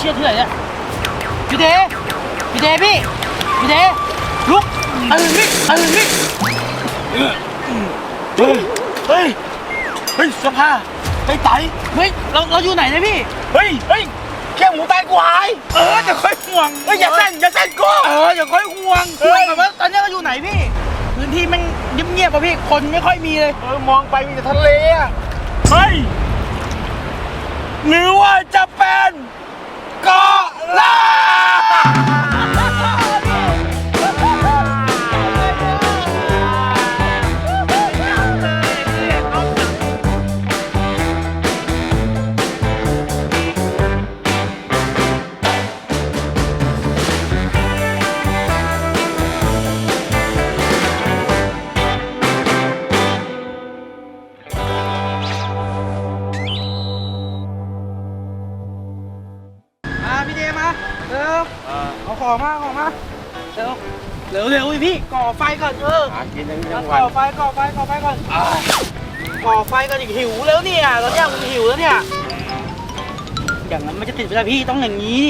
ชี่ยเถื่อนเนี่ยพี่เดพี่เดพี่พี่เดลุกเออพี่เออพี่เฮ้ยเฮ้ยเฮ้ยสภาไอ้ไตเฮ้ยเราเราอยู่ไหนเนี่ยพี่ เฮ้ยเฮ้ยแค่หมูตายกูหายเออจะค่อยห่วงเฮ้ยอย่าเส้นอย่าเส้นกูเอออย่าค่อยห่วงเฮ้ห่วยงแบบว่าตอนนี้เราอยู่ไหนพี่พื้นที่มันเงียบๆป่ะพี่คนไม่ค่อยมีเลยเออมองไปมีแต่ทะเลอะเฮ้ยหรือว่าจะเป็น เก ของมาเอาของมาเร็วเร็วเร็วพี่ก่อไฟก่อนเออหากินทั้งก่ทั้งวันอไฟก่อไฟก่อไฟก่อนก่อไฟก่อนอีกหิวแล้วเนี่ยตอนเนี้ยผมหิวแล้วเนี่ยอย่างนั้นมันจะติดไม่ได้พี่ต้องอย่างนี้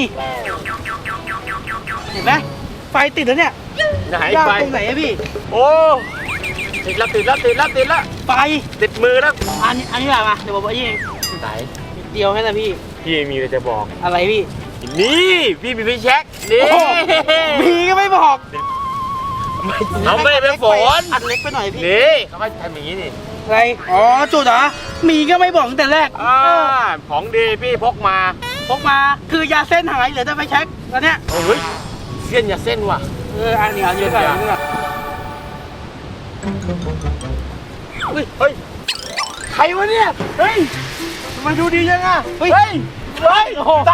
เห็นไหมไฟติดแล้วเนี่ยไหนยากไปตรงไหนอะพี่โอ้ติดแล้วติดแล้วติดแล้วติดแล้วไฟติดมือแล้วอันนี้อันนี้อะไรมาเดี๋ยวผมบอกพี่เองไหนนิดเดียวแค่นั้นพี่พี่มีอะไรจะบอกอะไรพี่ นี่พี่มีไฟแช็กนี่โอ้โหมีก็ไม่บอกเขาไม่ได้เป็นฝนอันเล็กไปหน่อยพี่นี่เขาให้ทำอย่างนี้นี่อะไรอ๋อจุดเหรอมีก็ไม่บอกตั้งแต่แรกอ่าของดีพี่พกมาพกมาคือยาเส้นหายเหลือแต่ไฟแช็กตอนเนี้ยเฮ้ยเส้นอย่าเส้นว่ะเอออันนี้อันนี้ก่อนอันนี้ก่อนเฮ้ยใครวะเนี่ยเฮ้ยทำไมันดูดียังอะเฮ้ยเฮ้ยเฮ้ยใจ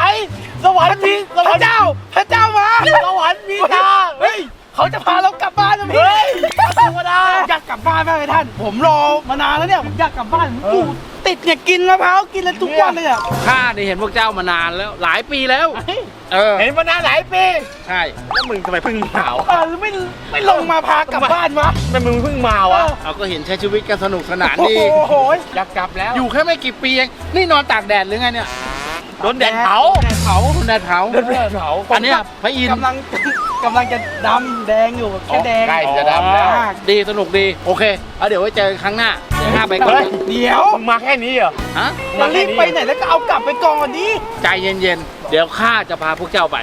สวรรค์มีสพวรรระค์เจ้า พระเจ้ามา สวรรค์มีตาเฮ้ยเขาจะพาเรากลับบ้านนะพี่เฮ้ยธรรมดาอยากกลับบ้านมากเลยท่าน ผมรอมานานแล้วเนี่ยผมอยากกลับบ้านผมอยู่ติดเนี่ยกินมะพร้าวกินอะไรทุกวันเลยอะข้าได้เห็นพวกเจ้ามานานแล้ว หลายปีแล้ว เออ เห็นมานานหลายปีใช่แล้วมึงทำไมเพิ่งมาเออแล้วไม่ไม่ลงมาพากลับบ้านวะทำไมมึงเพิ่งมาวะเราก็เห็นใช้ชีวิตกันสนุกสนานโอ้ดีโหอยากกลับแล้ว อยู่แค่ไม่กี่ปีเองนี่นอนตากแดดหรือไงเนี่ย โดนแดดเผาแดดเผาคุณแดดเผาโดนแดดเผาอันเนี้ยพระอินทร์กำลังกำลังจะดำแดงอยู่แค่แดงใกล้จะดำแล้วมากดีสนุกดีโอเคเอาเดี๋ยวไว้เจอกันครั้งหน้าเดี๋ยวข้าไปก่อนเฮ้ยเดี๋ยวมึงมาแค่นี้เหรอฮะมันรีบไปไหนแล้วก็เอากลับไปก่อนดิใจเย็นๆเดี๋ยวข้าจะพาพวกเจ้าไป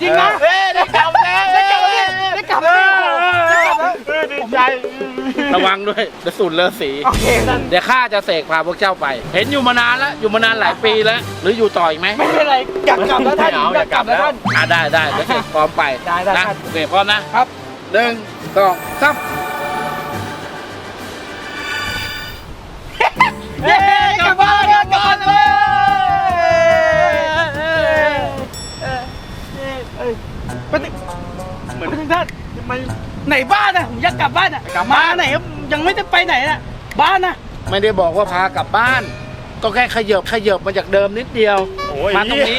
จริงนะเฮ้ยได้กลับแล้วได้กลับแล้วได้กลับแล้วได้กลับ แล้วเออดีใจระวังด้วยเดี๋ยวสูญเลอะสี โอเคนั่นเดี๋ยวข้าจะเสกพาพวกเจ้าไป เห็นอยู่มานานแล้ว อยู่มานานหลายปีแล้ว หรืออยู่ต่ออีกไหมไม่เป็นไรอยากกลับแล้วท่านอยากกลับแล้วท่าน อ่าได้ได้เดี๋ยวเสกพร้อมไปได้ได้นะได้โอเคพร้อมนะครับ หนึ่งสองสามเย้กลับบ้านกลับบ้านเลยไปถึงเหมือนไปถึงท่านมันไหนบ้านอะผมอยากกลับบ้านอะกลับมาไหนยังไม่ได้ไปไหนอะบ้านอะไม่ได้บอกว่าพากลับบ้าน ก็แค่ขยบขยบมาจากเดิมนิดเดียว โอ้ยมาตรงนี้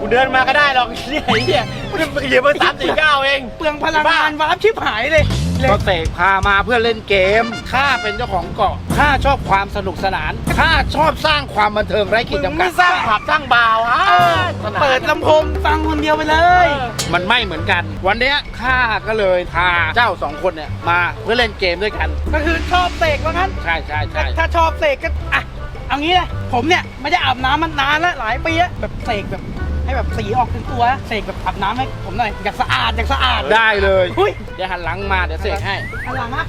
กูเดินมาก็ได้หรอกเนี่ยไอ้เนี่ยกูเดินไปเหยียบมาสามสี่เก้าเอง เปลืองพลังงานวาร์ปชิบหายเลยเลย ก็เสกพามาเพื่อเล่นเกม ข้าเป็นเจ้าของเกาะ ข้าชอบความสนุกสนาน ข้าชอบสร้างความบันเทิงไร้ขีมึดงจำกัไม่ดสร้างผับสร้างบาร์วะสนานเปิดลำโพงฟังคนเดียวไปเลย มันไม่เหมือนกัน วันเนี้ยข้าก็เลยพาเจ้าสองคนเนี่ยมาเพื่อเล่นเกมด้วยกัน ก็คือชอบเสกว่างั้น ใช่ใช่ใช่ถ้าชอบเสกก็อะเอางี้เลยผมเนี่ยไม่ได้อาบน้ำมันนานแล้วหลายปีแล้วแบบเสกแบบ ให้แบบสีออกถึงตัวเสกแบบอาบน้ำให้ผมหน่อยอยากสะอาดอยากสะอาดได้เลยอุ้ยเดี๋ยวหันหลังมาเดี๋ยวเสกให้อันหลังอะ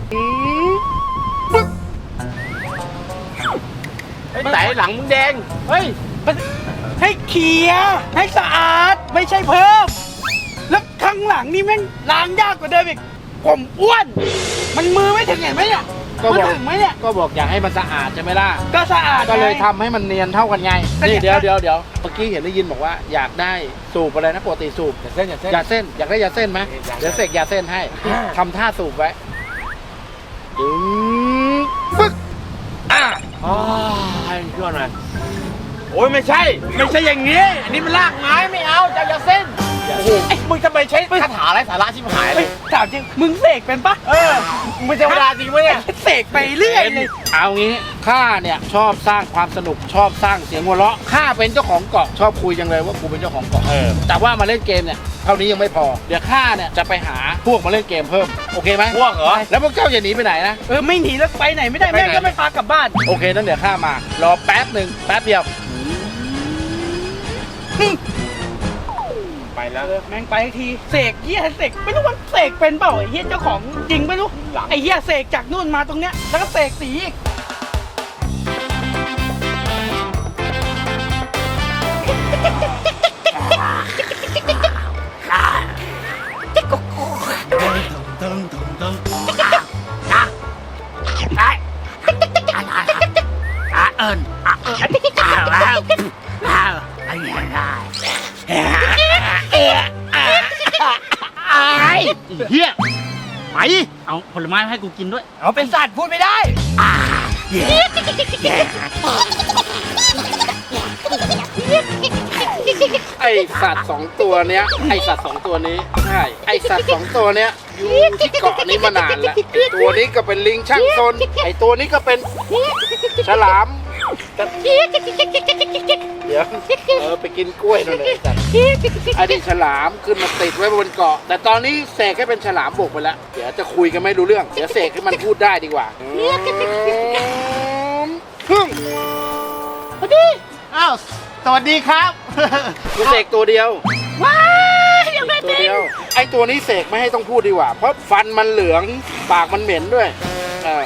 ไอ้ไต่หลังมึงแดงเฮ้ยให้เคลียร์ให้สะอาดไม่ใช่เพิ่ม แล้วข้างหลังนี่แม่งล้างยากกว่าเดิมอีกผมอ้วน มันมือไม่ถึงเห็นไหมเนี่ย ก็มันบอกถึงไหมเนี่ย ก็บอกอยากให้มันสะอาดใช่ไหมล่ะ ก็สะอาดก็เลยไงทำให้มันเนียนเท่ากันไงก็เนี่นี่ย เดี๋ยวเดี๋ยวเดี๋ยวเมื่อกี้เห็นได้ยินบอกว่าอยากได้สูบอะไรนะปกติสูบอย่าเส้นอย่าเส้น ยาเส้นอยากได้ยาเส้นไหมอยากเดี๋ยวเสกยาเส้นให้อ่า ทำท่าสูบไว้ดึงปึ๊กอะอ๋อให้มันช่วยหน่อยโอ้ยไม่ใช่ ไม่ใช่อย่างนี้ อันนี้มันลากไม้ไม่เอาจะอย่าเส้นอย่าโอ้โห มึงทำไมใช้คาถาอะไรสาระชิบหายเลเฮ้ยยถามจริง มึงเสกเป็นปะเออมึงเป็นเทวดาจริงปะเนี่ยเสกไปเรื่อยเลยเอางี้ข้าเนี่ยชอบสร้างความสนุกชอบสร้างเสียงหัวเราะข้าเป็นเจ้าของเกาะชอบคุยจังเลยว่ากูเป็นเจ้าของเกาะเออแต่ว่ามาเล่นเกมเนี่ยเท่านี้ยังไม่พอ เดี๋ยวข้าเนี่ยจะไปหาพวกมาเล่นเกมเพิ่มโอเคไหมพวกเหรอแล้วพวกเจ้าอย่าหนีไปไหนนะเออไม่หนีแล้วไปไหนไม่ได้ไปไหนแม่งก็ไม่พากลับบ้านโอเคนั่นเดี๋ยวข้ามารอแป๊บหนึ่งแป๊บเดียว ไปแล้ว เออแม่งไปอีกทีเสกเฮียเสกไม่รู้ว่าเสกเป็นเปล่าไอ้เฮียเจ้าของจริงไม่รู้หลัง ไอ้เฮียเสกจากนู่นมาตรงเนี้ยแล้วก็เสกสีอีกเฮียไปเอาผลไม้ให้กูกินด้วย เอาเป็นสัตว์พูดไม่ได้ ไอสัตว์สองตัวเนี้ย ไอสัตว์สองตัวนี้ใช่ไอสัตว์สองตัวเนี้ยอยู่ที่เกาะนี้มานานแล้วไอตัวนี้ก็เป็นลิงช่างซนไอตัวนี้ก็เป็นฉลาม เดี๋ยวเออไปกินกล้วยนั่นเลยไอ้สัตว์ไอนี่ฉลามขึ้นมาติดไว้บนเกาะ แต่ตอนนี้เสกให้เป็นฉลามบกไปแล้วเดี๋ยวจะคุยกันไม่รู้เรื่อง เดี๋ยวเสกให้มันพูดได้ดีกว่าพึ่งอ้าวสวัสดีครับกูเสกตัวเดียวว้ายยังไม่ตัวเดียวไอตัวนี้เสกไม่ให้ต้องพูดดีกว่า เพราะฟันมันเหลืองปากมันเหม็นด้วยเออ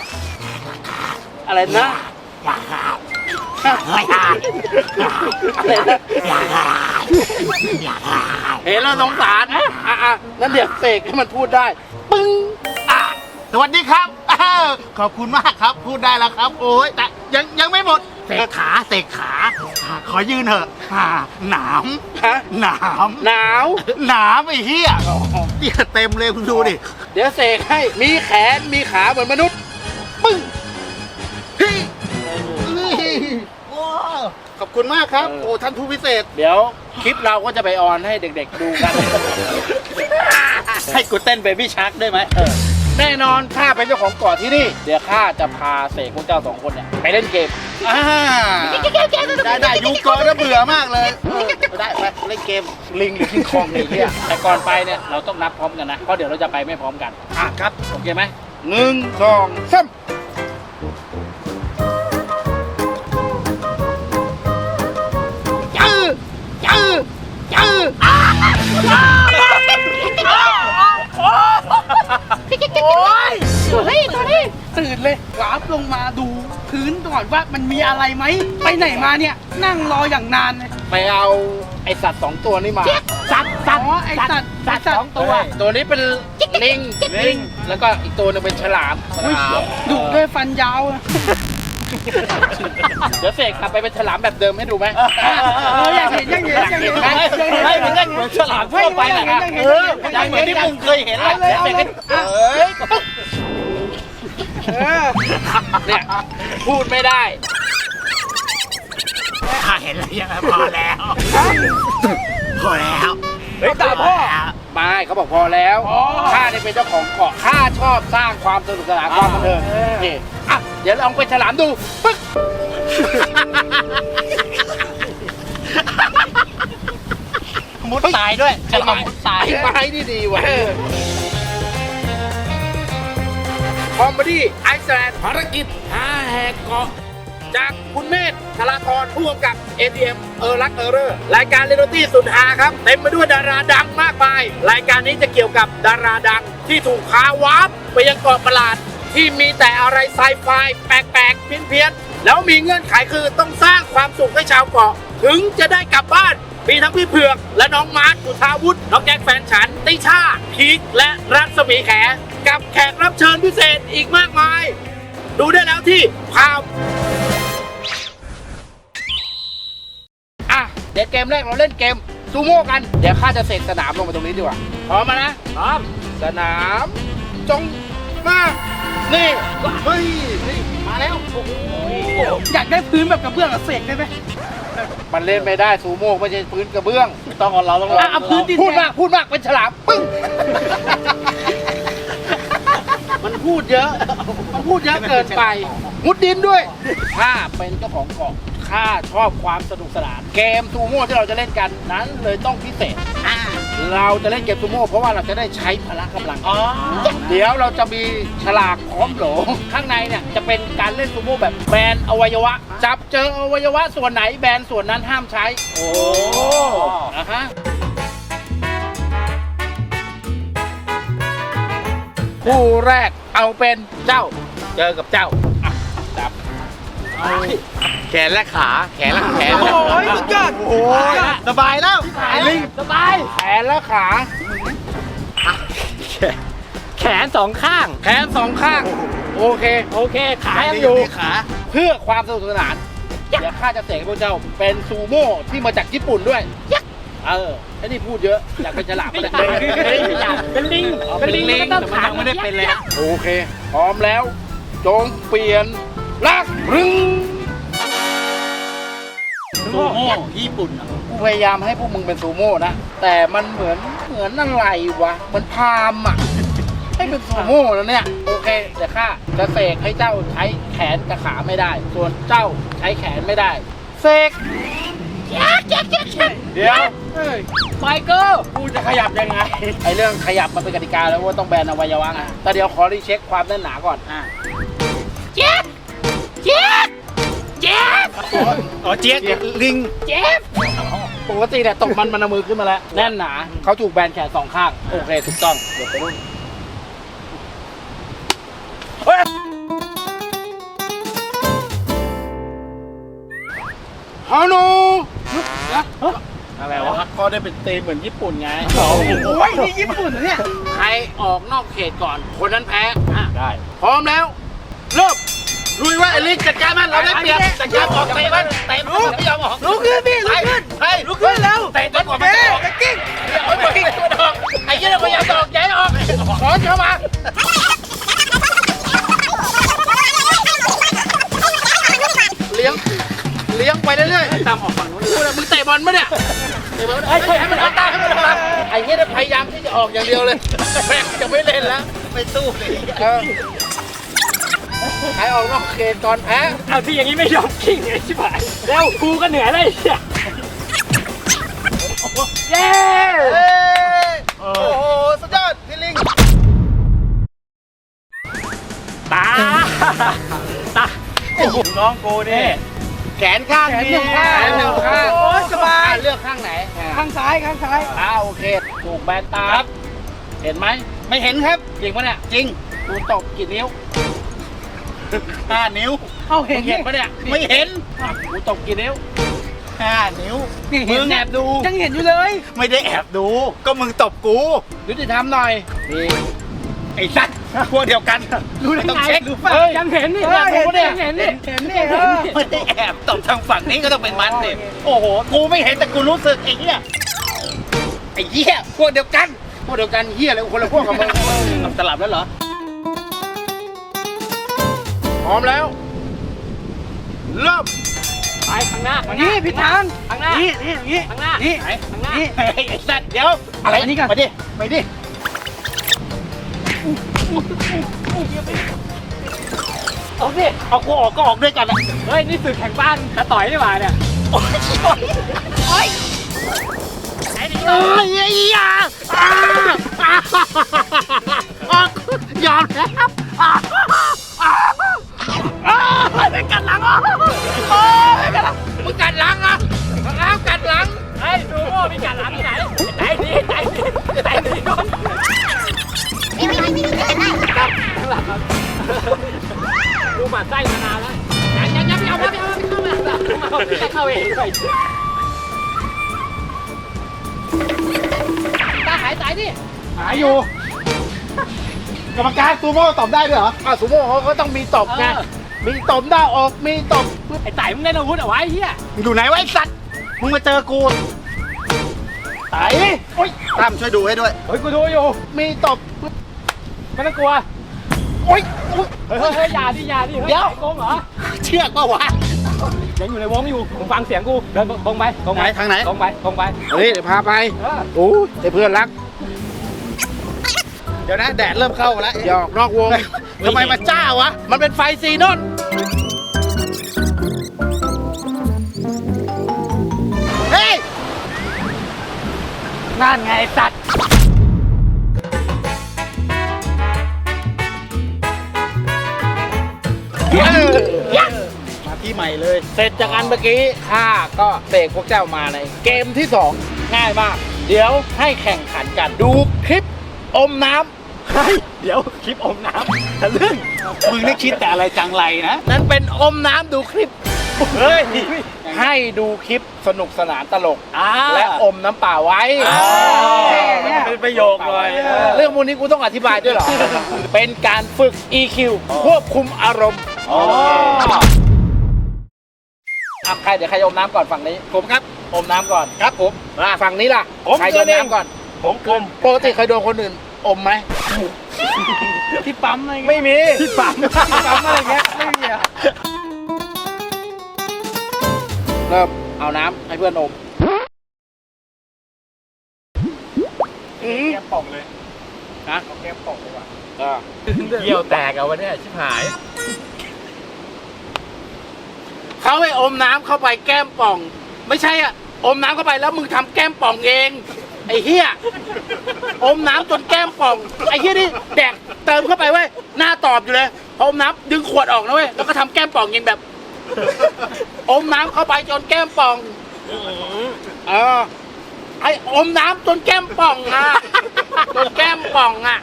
อะไรนะอะไรนะ เห็นแล้วสงสารอะอะนั่นเดี๋ยวเสกให้มันพูดได้ ปึ้งสวัสดีครับอ้าวขอบคุณมากครับพูดได้แล้วครับ โอ้ยแต่ยังยังไม่หมดเสกขาเสกขาอ่าขอยืนเถอะอ่าหนามฮะหนามหนาว หนามไอ้เหี้ยเหี้ยเต็มเลยคุณดูดิ เดี๋ยวเสกให้มีแขนมีขาเหมือนมนุษย์ ปึ้งเฮ้ย โอ้ขอบคุณมากครับเออโอ้ท่านผู้พิเศษ เดี๋ยวคลิปเราก็จะไปออนให้เด็กๆดูกัน ให้กูเต้นเบบี้ชาร์กได้ไหมเออแน่นอนข้าเป็นเจ้าของเกาะที่นี่ เดี๋ยวข้าจะพาเสกพวกเจ้าสองคนเนี่ยไปเล่นเกมอ่าได้ได้ยูโกะน่าเบื่อมากเลยเออได้ไปเล่นเกมลิงหรือคิงคองเนี่ยเนี่ยแต่ก่อนไปเนี่ยเราต้องนับพร้อมกันนะเพราะเดี๋ยวเราจะไปไม่พร้อมกันอะครับโอเคไหมหนึ่งสองสาม อโอ้ยตื่นเลยกราฟลงมาดูพื้นก่อนว่ามันมีอะไรไหม ไปไหนมาเนี่ย นั่งรออย่างนานเลยไปเอาไอสัตว์สองตัวนี้มา สัตว์สัตว์อ๋อไอสัตว์สัตว์สองตัว ตัวนี้เป็นลิงลิง แล้วก็อีกตัวหนึงเป็นฉลามอุ๊ยดุด้วยฟันยาวอะ เดี๋ยวเสกกลับไปเป็นฉลามแบบเดิมให้ดูไหมเอออยากเห็นอยากเห็นอยากเห็นไหมอยากเห็นให้มันได้เหมือนฉลามทั่วไปแหละอยากเห็นเอออยากเห็นเหมือนที่มึงเคยเห็นแหละเอาเลยเอาเลยเอ้ยเออเนี่ยพูดไม่ได้ข้าเห็นแล้วยังไงพอแล้วพอแล้วเฮ้ยตาพ่อไม่เขาบอกพอแล้วอ๋อข้าเนี่ยเป็นเจ้าของเกาะข้าชอบสร้างความสนุกสนานความบันเทิงเออนี่อะ เดี๋ยวลองเป็นฉลามดูปึ๊กมุดตายด้วยจะลองมุดตายไอ้ไม้นี่ดีว่ะคอมเมดี้ไอซ์แลนด์ภารกิจหาแหกเกาะจากคุณเมธธราธรผู้กำกับ ATM เออรักเออเรอร์รายการเรโนตี้สุดฮาครับ เต็มไปด้วยดาราดังมากมาย รายการนี้จะเกี่ยวกับดาราดังที่ถูกพาวาร์ปไปยังเกาะประหลาด ที่มีแต่อะไรไซไฟแปลกๆเพี้ยนๆแล้วมีเงื่อนไขคือต้องสร้างความสุขให้ชาวเกาะ ถึงจะได้กลับบ้านมีทั้งพี่เผือก และน้องมาร์คอุทาวุฒิน้องแจ็คแฟนฉัน ติชาพีคและรัศมีแข กับแขกรับเชิญพิเศษอีกมากมาย ดูได้แล้วที่พาวอะ เดี๋ยวเกมแรกเราเล่นเกมซูโม่กัน เดี๋ยวข้าจะเสกสนามลงมาตรงนี้ดีกว่าพร้อมมานะพร้อมสนาม จงมา นี่เฮ้ยนี่มาแล้วโอ้โหอยากได้พื้นแบบกระเบื้องอะเสกได้ไหมเอมันเล่นไม่ได้ซูโม่ไม่ใช่พื้นกระเบื้อง ต้องเอาเราต้องอะเอาพื้นดินพูดมากพูดมากเป็นฉลามปึ้ง มันพูดเยอะ มันพูดเยอะเกินไปมุดดินด้วยถ้าเป็นเจ้าของเกาะข้าชอบความสนุกสนาน เกมซูโม่ที่เราจะเล่นกันนั้นเลยต้องพิเศษ เราจะเล่นเกมซูโม่เพราะว่าเราจะได้ใช้พละกำลังเดี๋ยวเราจะมีฉลากพร้อมโหลข้างในเนี่ยจะเป็นการเล่นซูโม่แบบแบนอวัยวะ จับเจออวัยวะส่วนไหนแบนส่วนนั้นห้ามใช้ โอ้นะฮะคู่แรกเอาเป็นเจ้า เจอกับเจ้าอะจับ แขนและขา แขนและแขนโอ้ยสุดยอดโอ้ยสบายแล้วไอ้ลิงสบาย แขนและขา แขนสองข้าง แขนสองข้าง โอเค โอเค ขายังอยู่ขาเพื่อความสนุกสนานเดี๋ยวข้าจะเสกให้พวกเจ้าเป็นซูโม่ที่มาจากญี่ปุ่นด้วยเออไอ้นี่พูดเยอะ อยากเป็นฉลามก็ได้เป็นลิง เป็นลิงมันก็ต้องขาไม่ได้เป็นแล้วโอเค พร้อมแล้ว จงเปลี่ยน ลักรึงซูโม่ญี่ปุ่นกูพยายามให้พวกมึงเป็นซูโม่นะ แต่มันเหมือนเหมือนอะไรวะเหมือนพามอะให้เป็นซูโม่แล้วเนี่ย โอเคเดี๋ยวข้าจะเสกให้เจ้าใช้แขนกับขาไม่ได้ ส่วนเจ้าใช้แขนไม่ได้เสกเดี๋ยวเฮ้ยไมเคิลกูจะขยับยังไง ไอเรื่องขยับมันเป็นกติกาแล้วว่าต้องแบนอวัยวะไงแต่เดี๋ยวขอรีเช็คความแน่นหนาก่อนอะเจ็บเจ็บ เจ็บอ๋อเจี๊ยบลิง เจ็บปกติเนี่ยตกมันมันเอามือขึ้นมาแล้ว แน่นหนาเขาถูกแบนแขนสองข้าง โอเค ถูกต้องเดี๋ยวไปดูเฮ้ยฮานูอะไรวะ ก็ได้เป็นตีมเหมือนญี่ปุ่นไงโอ้ยนี่ญี่ปุ่นเหรอเนี่ย ใครออกนอกเขตก่อน คนนั้นแพ้อะได้ พร้อมแล้ว เริ่ม ลุยว่าไอ้ลิงจัดการมันเราได้เปรียบจัดการออกเตะมันเตะมันไม่ยอมออกลุกขึ้นพี่ลุกขึ้นเฮ้ยลุกขึ้นแล้วเตะจนกว่ามันจะออกเะกิ้งเอาไปกิ้งตัวออกไอ้เหี้ยเราพยายามจะออกย้ายออกสอนเข้ามาเลี้ยงเลี้ยงไปเรื่อยๆตามออกฝั่งนู้นเลยมึงเตะบอลปะเนี่ยเตะบอลเฮ้ยให้มันออกตามให้มันออกตามไอ้เหี้ยเนี่ยพยายามที่จะออกอย่างเดียวเลยแม่งจะไม่เล่นแล้วไม่สู้เลย เออใครออกนอกเขตก่อนแพ้เอาที่อย่างนี้ไม่ยอมกิ้งไอ้ชิบหายแล้วกูก็เหนื่อยเลยไอ้เหี้ยเย้โอ้โหสุดยอดพี่ลิงตาตาน้องกูนี่แขนข้างแขนหนึ่งข้างแขนหนึ่งข้างโอ้ยสบายอะเลือกข้างไหน ข้างซ้ายข้างซ้ายอ่าโอเคถูกแบนตาครับ เห็นไหมไม่เห็นครับจริงปะเนี่ยจริงกูตบกี่นิ้ว ห้านิ้วเอาเห็มึนงเห็นปะเนี่ยไม่เห็นอะกูตบกี่นิ้วห้านิ้วนี่เห็น มึงแอบดู ยังเห็นอยู่เลยไม่ได้แอบดู ก็มึงตบกูยุติธรรมหน่อยนี่ไอ้สัตว์พวกเดียวกันรู้ได้ต้องไงเช็คเฮ้ยยังเห็นนี่เออเห็นเนี่เนี่ยยยังเห็นนี่ เห็นนี่เออไม่ได้แอบตบทางฝั่งนี้ก็ต้องเป็นมันเนี่ยโอ้โหกูไม่เห็นแต่กูรู้สึกไอ้เหี้ยไอ้เหี้ยพวกเดียวกันพวกเดียวกันเหี้ยอะไรคนละพวกกับมึงเอาสลับแล้วเหรอพ ร้อมแล้ว เริ่ม ไปข้างหน้าข้างหน้านี่ผิดทางข้างหน้านี่นี่อย่างนี้ข้างหน้านี่ไหนข้างหน้านี่ไอ้ไอ้สัตว์เดี๋ยวอะไรอันนี้ก่อนไปดิไปดิเอาสิเอากูออกก็ออกด้วยกันอะเฮ้ยนี่สื่อแข่งบ้านตะต่อยนี่หว่าเนี่ยโอ้ยไหนดิเอ้ยไอ้ยาอ่าอ่าอ่ายอมแล้ว ไส้มานานแล้วยังยังยังไม่เอาไม่เอาไม่เข้ามาไม่เข้าเองตาหายใจดิหายอยู่ กรรมการซูโม่ตอบได้ด้วยเหรออ่าซูโม่เขาก็ต้องมีตบไงมีตบหน้าอกมีตบไอ้ไต่มึงเล่นอาวุธเอาไว้เฮียมึงอยู่ไหนวะไอ้สัตว์มึงมาเจอกูไต่โอ้ยตามช่วยดูให้ด้วยเฮ้ยกูดูอยู่มีตบไม่ต้องกลัวโอ้ยโอ๊ย เฮ้ยเฮ้ยอย่าดิอย่าดิเดี๋ยว โกงเหรอ เชือกปะวะ ยังอยู่ในวงอยู่ผมฟังเสียงกูเดินตรงไปตรงไปไหนทางไหน ตรงไปตรงไปเฮ้ยเดี๋ยวพาไป เออโอ้ยไอ้เพื่อนรัก เดี๋ยวนะแดดเริ่มเข้ามาแล้วหยอกนอกวงทำไมมาจ้าวะ มันเป็นไฟซีนอนเฮ้ย นั่นไงไอ้สัตว์ ที่ใหม่เลย เสร็จจากอันเมื่อกี้ข้าก็เสกพวกเจ้ามาในเกมที่สองง่ายมาก เดี๋ยวให้แข่งขันกันดูคลิปอมน้ำเฮ้ยเดี๋ยวคลิปอมน้ำทะลึ่งมึงนี่คิดแต่อะไรจังไรนะ นั่นเป็นอมน้ำดูคลิปเฮ้ยให้ดูคลิปสนุกสนานตลกอ่าและอมน้ำเปล่าไว้อ่าเนี่ยเป็นประโยคเลยเออเรื่องพวกนี้กูต้องอธิบายด้วยเหรอ เป็นการฝึก EQ ควบคุมอารมณ์ อ๋ออะใครเดี๋ยวใครอมน้ำก่อนฝั่งนี้ ผมครับ อมน้ำก่อนครับผม อะฝั่งนี้ล่ะผมใครเกิโดนนเอง น้ำก่อน ผมกลมปกติเคยโดนคนอื่นอมไหม ที่ปั๊มอะไรเงี้ยไม่มีที่ปั๊มที่ปั๊มอะไรเงี้ยไม่มีอะเริ่มเอาน้ำให้เพื่อนอมแก้มป่องเลยนะเอาแก้มป่องเลยว่ะอ่า เยี่ยวแตกเอาวันนี้ชิบหาย เขาให้อมน้ำเข้าไปแก้มป่อง ไม่ใช่อะอมน้ำเข้าไปแล้วมึงทำแก้มป่องเอง ไอ้เหี้ยอมน้ำจนแก้มป่อง ไอ้เหี้ยนี่แดกเติมเข้าไปเว้ยหน้าตอบอยู่เลยพออมน้ำดึงขวดออกนะเว้ยแล้วก็ทำแก้มป่องเองแบบ อมน้ำเข้าไปจนแก้มป่องเออไอ้อมน้ำจนแก้มป่องอะจนแก้มป่องอะ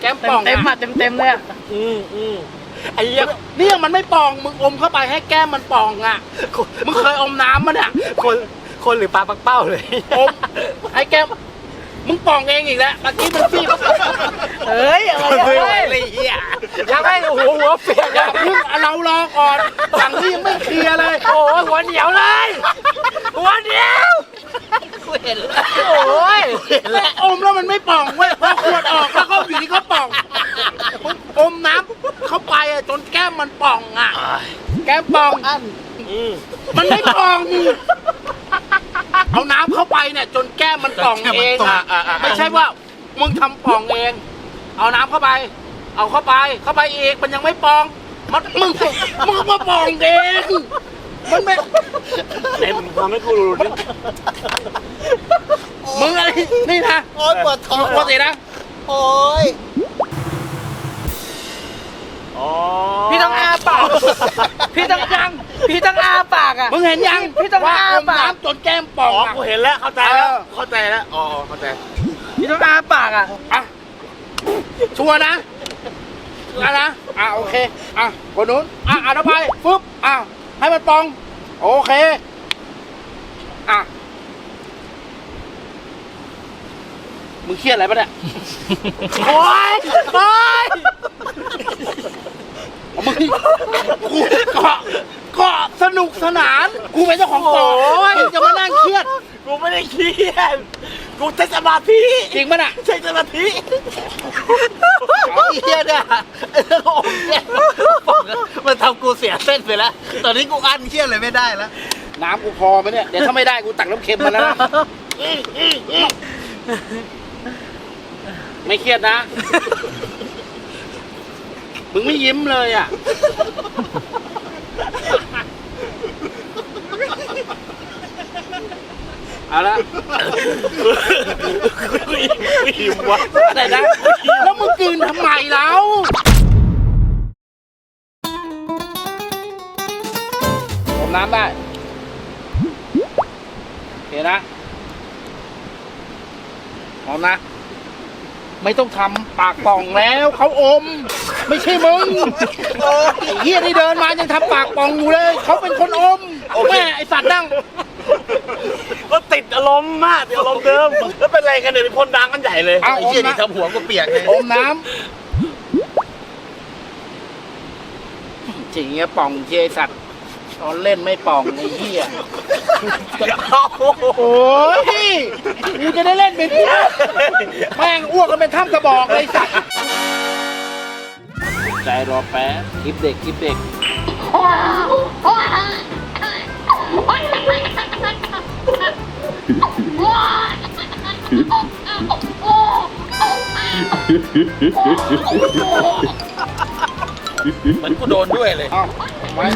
แก้มเต็ป่มองเต็มๆอะอะเต็มเต็มๆเลยอะอืมอืม ไอ้เหี้ยเนี่ยมันไม่ป่องมึงอมเข้าไปให้แก้มมันป่องอะมึงเคยอมน้ำมั้ยเนี่ยคนคนหรือปลาปักเป้าเลยอมให้แก้มมึงป่องเองอีกแล้วเมื่อกี้มึงฟีบเฮ้ยอะไรอะเฮ้ยเฮ้ยอะไรเหี้ยยังไม่โอ้โหหัวเปียกอย่าอะเพิ่งเรารอก่อนฝั่งนี้ยังไม่เคลียร์เลย โอ้โหหัวเหนียวเลย หัวเหนียว โอ้ยแต่อมแล้วมันไม่ป่องเว้ยพอขวดออกแล้วก็อยู่นี่ก็ป่องมึงอมน้ำเข้าไปอะจนแก้มมันป่องอะ แก้มป่องอืมมันไม่ป่องเอาน้ำเข้าไปเนี่ย จนแก้มมันป่องเองอะไม่ใช่ว่ามึงทำป่องเอง เอาน้ำเข้าไป เอาเข้าไป เข้าไปอีกมันยังไม่ป่อง มันมึงมึงก็มาป่องเองมันไม่เต็มทำให้กูรู้ดิมึงอะไร นี่นะโอ๊ยปวดท้องปกตินะ โอ๊ยอ๋อพี่ต้องอาปาก พี่ต้องยัง พี่ต้องอาปากอะ มึงเห็นยัง พี่ต้องว่าอ้าอมปากน้ำจนแก้มป่องอ๋ออะกูเห็นแล้ว เข้าใจแล้ว เข้าใจแล้ว อ๋อ เข้าใจ พี่ต้องอาปากอะ อะ ชัวร์นะชัวร์นะ อะโอเค อะคนนู้น อะอะเอาไปฟึบอะให้มันปอง โอเค อะ มึงเครียดอะไรปะเนี่ย โอ๊ยโอ๊ยมึงกูเกาะเกาะสนุกสนาน กูเป็นเจ้าของเกาะมึงจะมานั่งเครียด กูไม่ได้เครียด กูใช้สมาธิจริงปะน่ะใช้สมาธิไอ้เหี้ยเนี่ยไอ้เรื่องอมเนี่ยมันทำกูเสียเส้นไปแล้ว ตอนนี้กูอั้นเหี้ยเลยไม่ได้แล้ว น้ำกูพอไหมเนี่ย เดี๋ยวถ้าไม่ได้กูตักน้ำเค็มมาแล้วนะ ไม่เครียดนะ มึงไม่ยิ้มเลยอะ เอาละหิววะอะไรนะแล้วมึงกลืนทำไมแล้วผมน้ำได้ โอเคนะพร้อมนะ ไม่ต้องทำปากป่องแล้วเขาอม ไม่ใช่มึงไอ้เฮียที่เดินมายังทำปากป่องอยู่เลยเขาเป็นคนอมแม่ไอสัตว์นั่ง ก็ติดอารมณ์มากติดอารมณ์เดิม แล้วเป็นไรกันเนี่ยพ่นดังกันใหญ่เลยเอาไอ้อมเหี้ยนี่นะ ทำหัวกูเปียกเลยอมน้ำจริงเงี้ยป่องเจสัตว์ ตอนเล่นไม่ป่องไอ้เหี้ยโอ้ยกูจะได้เล่นเป็นเนี้ยแม่งอ้วกกันเป็นถ้ำกระบอกเลยสัตว์ใจรอแป๊บคลิปเด็กคลิปเด็กเหมือนกูโดนด้วยเลยเอา ไว้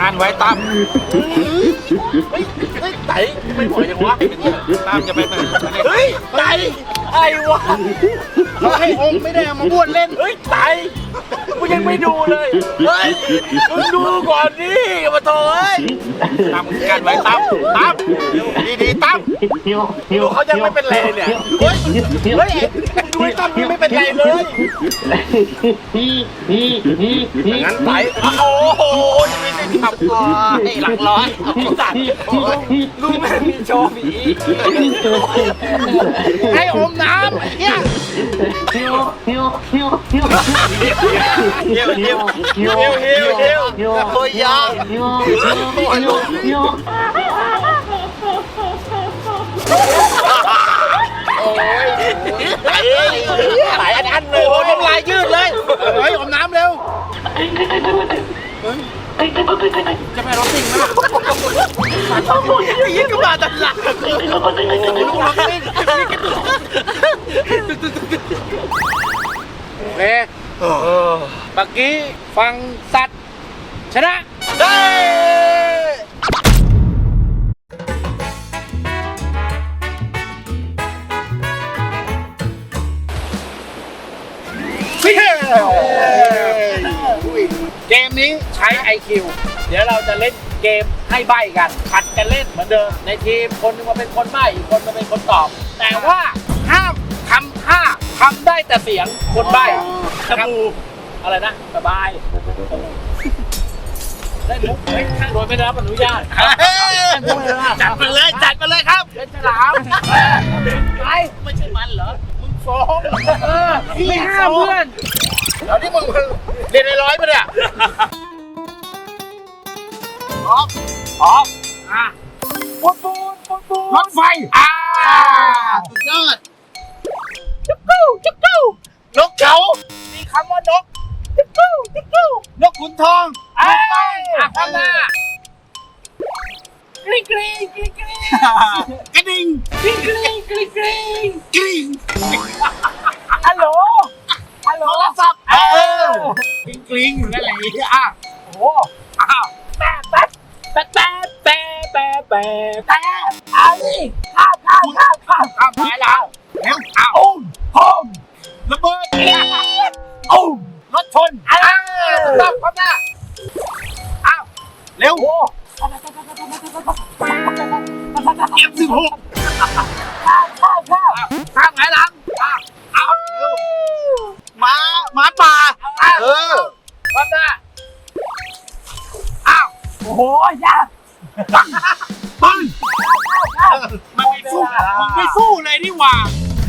อ่านไว้ตั้มเฮ้ยเฮ้ยไต่ไม่ปล่อยยังวะตั้มจะไปไหนเฮ้ยไต่ไอ้วะเขาให้องค์ไม่ได้เอามาบ้วนเล่นเฮ้ยไต่กูยัง ไม่ดูเลย เฮ้ย มึงดูก่อนดิมาโถเอ้ยตั้มกันไว้ตั้มตั้มดีดีๆตั้มดูเขายังไม่เป็นไรเนี่ยเฮ้ยเฮ้ยดูไอ้ตั้มยังไม่เป็นไรเลยงั้นไต่โอ้โหยังไม่ได้ทำก่อนหลังร้อยสัตว์ดูแม่งมีโชว์ผีให้อมน้ำเนี่ยเฮียวเฮียวฮียวเฮียวเฮียวเฮียวเฮียวเฮียวโอ้ยยาเฮียวเฮียวเฮียวโอ้ยหลายอันเลยโอ้โหน้ำลายยืดเลยเฮ้ยอมน้ำเร็วจะไปรถติ่งไหมล่ะยิ่งก็มาตลาดลูกรถวิ่งโอเค เมื่อกี้ฟังสัตว์ ชนะเฮ้เกมนี้ใช้ IQ เดี๋ยวเราจะเล่นเกมให้ใบกันผัดกันเล่นเหมือนเดิม ในทีมคนหนึงมาเป็นคนใบอีกคนมาเป็นคนตอบ แต่ว่าห้ามทำท่าทำได้แต่เสียงคนใบ ตะปู อะไรนะสบายได้มุกไหมโดยไม่ได้รับอนุญาตจัดไปเลยจัดไปเลยครับเล่นฉลามไปไม่ใช่มันเหรอมึงฟ้องเออไม่ห้ามเพื่อนเอาที่มึงเรียนในร้อยปะเนี่ยออกออกอะปูนปูนปูนปูนรถไฟอ่าสุดยอด กู้นกขุนทองถูกต้องอะข้างหน้ากริ๊งกริ๊งกริ๊งกริ๊งกระดิ่งกริ๊งกริ๊งกริ๊งกริ๊งกริ่งฮัลโหลฮัลโหลโทรศัพท์เออกลิ้งกลิ้งนั่นแหละอะโอ้โหอ้าวแป๊ะแป๊ะแป๊ะแป๊ะแป๊ะแป๊ะแป๊ะแป๊ะเอาดิข้ามข้ามข้ามข้ามข้ามไปแล้วแล้วอ้าวอุ้มพุ่มระเบิด สิบหกข้ามข้ามข้ามข้ามไหนหลังอ้าวอ้าวม้าม้าป่าอ้าวเออข้างหน้าอ้าวโอ้โหยากปึ้งมันไม่สู้มันไม่สู้เลยนี่หว่า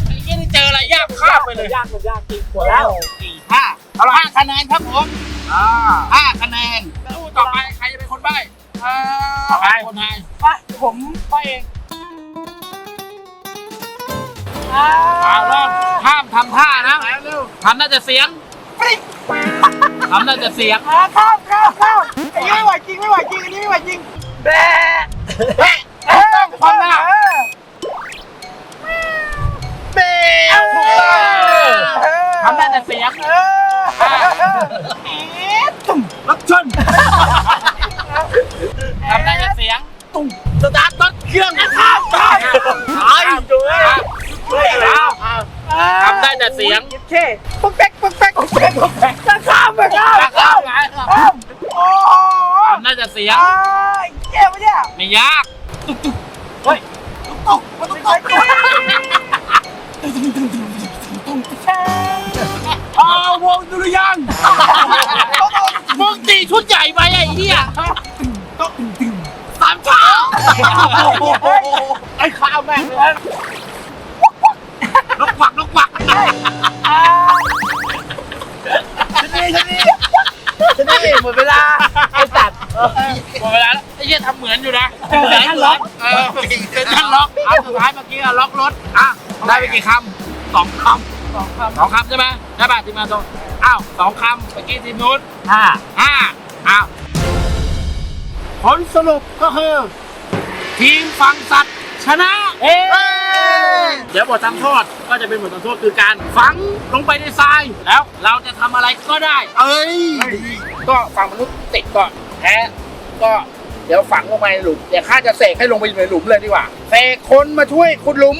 ไอ้เหี้ยเจออะไรยากข้ามไปเลยยากมันยากจริงกว่าแล้วสี่ห้าเอาละห้าคะแนนครับผมอ่าห้าคะแนนสู้ต่อไปใครจะเป็นคนใบ้อ่าไปคนไทยไปผมไปเอง เอาเริ่มห้ามทำท่านะทำน่าจะเสียงทำน่าจะเสียงข้ามข้ามข้ามอันนี้ไม่ไหวจริงไม่ไหวจริงอันนี้ไม่ไหวจริงแบะเฮ้ยต้องความหน้าเออเบลถูกต้องทำได้แต่เสียงเอออีดตุ่มรถชนทำได้แต่เสียงตุ้มสตาร์ทรถเครื่องข้ามไปตายจุ้ยทำได้แต่เสียงยิบเช่ปุ๊กแป๊กปุ๊กแป๊กปุ๊กแป๊กปุ๊กแป๊กจะข้ามไปข้ามข้ามไงข้ามโอ้โหทำได้แต่เสียงอ้ายเจ็บปะเนี่ยไม่ยากตกมันต้องตกอ้าววงดุริยางค์มึงตีชุดใหญ่ไปไอ้เหี้ยต้องตึงตึงสามเช้าไอ้ข้าวแม่งเลยนกควัก นกควักชนีชนีชนีหมดเวลาไอ้สัตว์หมดเวลาแล้วไอ้เหี้ยทำเหมือนอยู่นะเซ็นทรัลล็อกเออเซ็นทรัลล็อกอันสุดท้ายเมื่อกี้อะล็อกรถอะได้ไปกี่คำสองคำสองคำสองคำใช่ไหมได้ป่ะทีมงานตรงอ้าวสองคำเมื่อกี้ทีมนู้นห้าห้าอ้าวผลสรุปก็คือ ทีมฝั่งสัตว์ชนะ เอ๊ เดี๋ยวบททำโทษก็จะเป็นบททำโทษคือการฝังลงไปในทรายแล้วเราจะทำอะไรก็ได้ เอ้ย ก็ฝังมนุษย์ติดก่อนแพ้ก็เดี๋ยวฝังลงไปในหลุมเดี๋ยวข้าจะเสกให้ลงไปอยู่ในหลุมเลยดีกว่าเสกคนมาช่วยขุดหลุม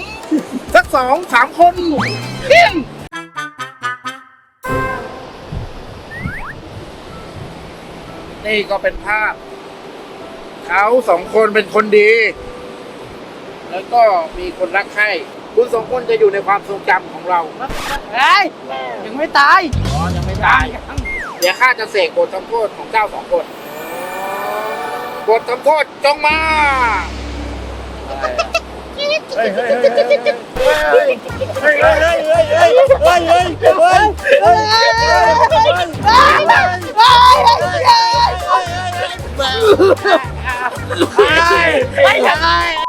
สักสองสามคนเพี้ยงนี่ก็เป็นภาพ เขาสองคนเป็นคนดี แล้วก็มีคนรักใคร่ คุณสองคนจะอยู่ในความทรงจำของเราเฮ้ยยังไม่ตาย อ๋อยังไม่ได้เดี๋ยวข้าจะเสกบททำโทษของเจ้าสองคนบททำโทษจงมา เฮ้ยเฮ้ยเฮ้ยเฮ้ยเฮ้ยเฮ้ยเฮ้ยเฮ้ยเฮ้ยเฮ้ยเฮ้ยเฮ้ยไม่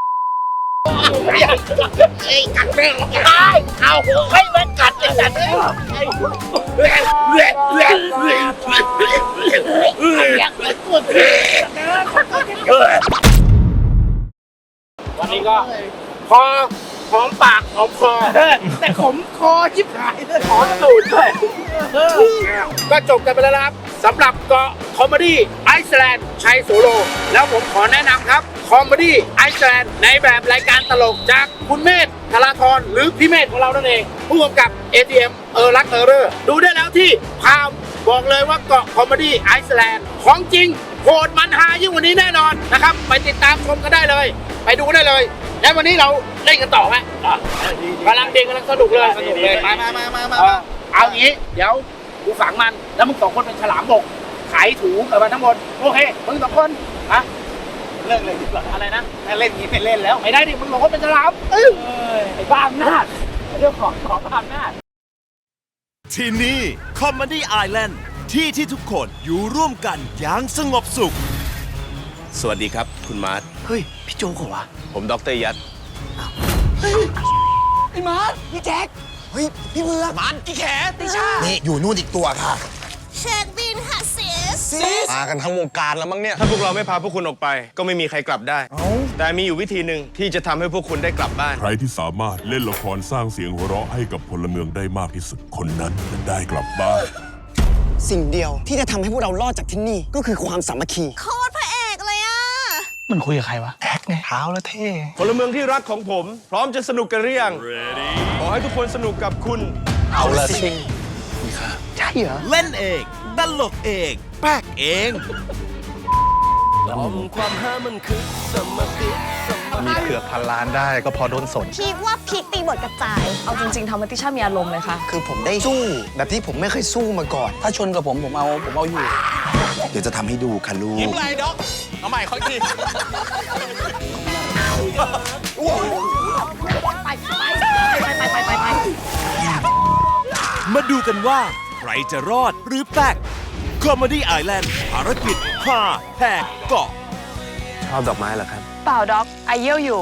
ใช่กัดแม่งได้เอาให้มันกัดไอ้สัตว์เนี่ยงเลี้ยงเลี้ยงเลี้ยงเลี้ยงวันนี้ก็พอหอมปากหอมคอแต่ขมคอชิบหายเลยหอมตูดด้วยก็จบกันไปแล้วครับ สำหรับเกาะคอมเมดี้ไอซ์แลนด์ชัยโสโล แล้วผมขอแนะนำครับคอมเมดี้ไอซ์แลนด์ในแบบรายการตลกจากคุณเมธธราธรหรือพี่เมธของเรานั่นเอง ผู้กำกับ ATM เออรักเออเรอร์ดูได้แล้วที่พามบอกเลยว่าเกาะคอมเมดี้ไอซ์แลนด์ของจริงโหดมันฮายิ่งกว่านี้แน่นอนนะครับ ไปติดตามชมกันได้เลย ไปดูได้เลย แล้ววันนี้เราเล่นกันต่อไหมกำลังเด็กกำลังสนุกเลยสนุกเลยมามามามามาเอางี้เดี๋ยว กูฝังมัน แล้วมึงสองคนเป็นฉลามบก ขายถูกับมันทั้งหมด โอเค มึงสองคนอะเลิกเลยดีกว่าอะไรนะถ้าเล่นงี้ไม่เล่นแล้ว ไม่ได้ดิ มึงบอกว่าเป็นฉลามเอ้ยไอ้บ้าอำนาจเรื่องของของบ้าอำนาจที่นี่ Comedy Island ที่ที่ทุกคนอยู่ร่วมกันอย่างสงบสุข สวัสดีครับ คุณมาร์ทเฮ้ย พี่โจกเหรอวะผมดรยัดไอ้มาร์ทพี่แจ็ค เฮ้ย พี่เบือกมันพี่แขติชา นี่ อยู่นู่นอีกตัวค่ะ เช็คบินค่ะเซีสมากันทั้งวงการแล้วมั้งเนี่ย ถ้าพวกเราไม่พาพวกคุณออกไป ก็ไม่มีใครกลับได้ แต่มีอยู่วิธีหนึ่งที่จะทำให้พวกคุณได้กลับบ้าน ใครที่สามารถเล่นละครสร้างเสียงหัวเราะให้กับพลเมืองได้มากที่สุด คนนั้นจะได้กลับบ้าน สิ่งเดียวที่จะทำให้พวกเรารอดจากที่นี่ก็คือความสามัคคี โค มันคุยกับใครวะแท็กไงเท้าแล้วเท่พลเมืองที่รักของผม พร้อมจะสนุกกันหรือยังขอให้ทุกคนสนุกกับคุณ เอาละสิใช่เหรอ เล่นเองตลกเองแป๊กเองความห้ามันคือสมติมีเผือกพันล้านได้ก็พอโดนสนพีคว่าพีคตีบทกระจาย เอาจริงๆทำให้ติช่ามีอารมณ์เลยค่ะ คือผมได้สู้ แบบที่ผมไม่เคยสู้มาก่อน ถ้าชนกับผมผมเอาผมเอาอยู่ เดี๋ยวจะทำให้ดูค่ะลูกไรด็อกเอาใหม่ค่อยทีมาดูกันว่า ใครจะรอดหรือแป๊ก Comedy Island ภารกิจ5แหกเกาะชอบดอกไม้เหรอครับ เปล่าด็อกไอเยี่ยวอยู่